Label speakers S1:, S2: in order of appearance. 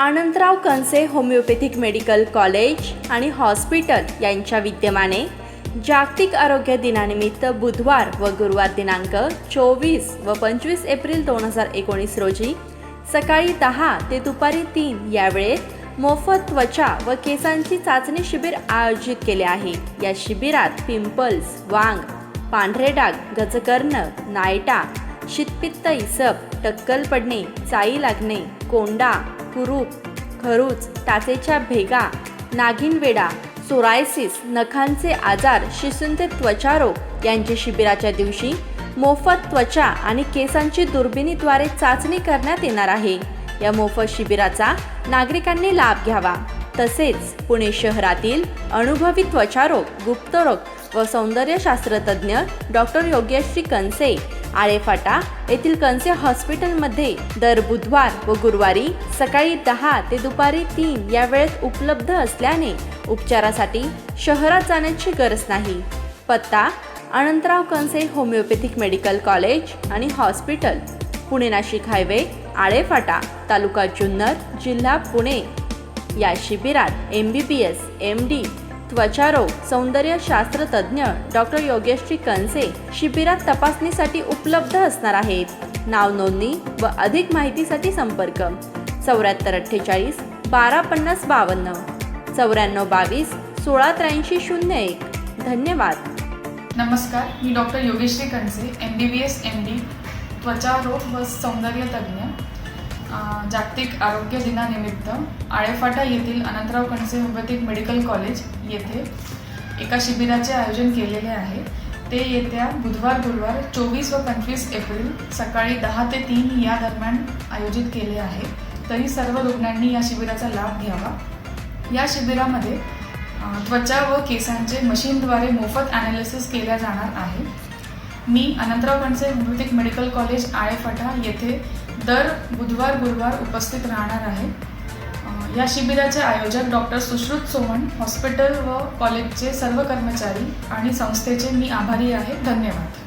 S1: Anandrao Kanse homoeopathic medical college आणि hospital यांच्या विद्यमाने जागतिक आरोग्य दिनानिमित्त बुधवार व गुरुवार दिनांक चोवीस व पंचवीस एप्रिल दोन हजार एकोणीस रोजी सकाळी दहा ते दुपारी तीन या वेळेत मोफत त्वचा व केसांची चाचणी शिबिर आयोजित केले आहे. या शिबिरात पिंपल्स वांग पांढरे डाग गजकर्ण नायटा शितपित्त इसप टक्कल पडणे चाई लागणे कोंडा कुरूप खरूच टाचेच्या भेगा नागिन वेडा सोरायसिस नखांचे आजार शिसुंते त्वचारोग यांचे शिबिराच्या दिवशी मोफत त्वचा आणि केसांची दुर्बिणीद्वारे चाचणी करण्यात येणार आहे. या मोफत शिबिराचा नागरिकांनी लाभ घ्यावा. तसेच पुणे शहरातील अनुभवी त्वचारोग गुप्तरोग व सौंदर्यशास्त्रतज्ञ डॉक्टर योगेश्री कनसे आळेफाटा येथील कनसे हॉस्पिटलमध्ये दर बुधवार व गुरुवारी सकाळी दहा ते दुपारी तीन या वेळेत उपलब्ध असल्याने उपचारासाठी शहरात जाण्याची गरज नाही. पत्ता Anantrao Kanse homoeopathic medical college आणि हॉस्पिटल पुणे नाशिक हायवे आळेफाटा तालुका जुन्नर जिल्हा पुणे. या शिबिरात M B B S M D त्वचारोग सौंदर्यशास्त्रतज्ञ डॉक्टर योगेश्री कनसे शिबिरात तपासणीसाठी उपलब्ध असणार आहेत. नाव नोंदणी व अधिक माहितीसाठी संपर्क. चौऱ्याहत्तर अठ्ठेचाळीस बारा पन्नास बावन्न. चौऱ्याण्णव बावीस सोळा त्र्याऐंशी शून्य एक. धन्यवाद.
S2: नमस्कार मी doctor Yogeshri Kanse M B B S M D त्वचारोग व सौंदर्य तज्ज्ञ जागतिक आरोग्य दिनानिमित्त आळेफाटा येथील Anantrao Kanse homoeopathic medical college येथे एका शिबिराचे आयोजन केलेले आहे. ते येत्या बुधवार गुरुवार चोवीस व पंचवीस एप्रिल सकाळी दहा ते तीन या दरम्यान आयोजित केले आहे. तरी सर्व रुग्णांनी या शिबिराचा लाभ घ्यावा. या शिबिरामध्ये त्वचा व केसांचे मशीनद्वारे मोफत ॲनालिसिस केल्या जाणार आहे. मी Anantrao Kanse homoeopathic medical college Alephata येथे दर बुधवार गुरुवार उपस्थित राहणार आहे. या शिबिराचे आयोजक डॉक्टर सुश्रुत सोमण हॉस्पिटल व कॉलेजचे सर्व कर्मचारी आणि संस्थेचे मी आभारी आहे. धन्यवाद.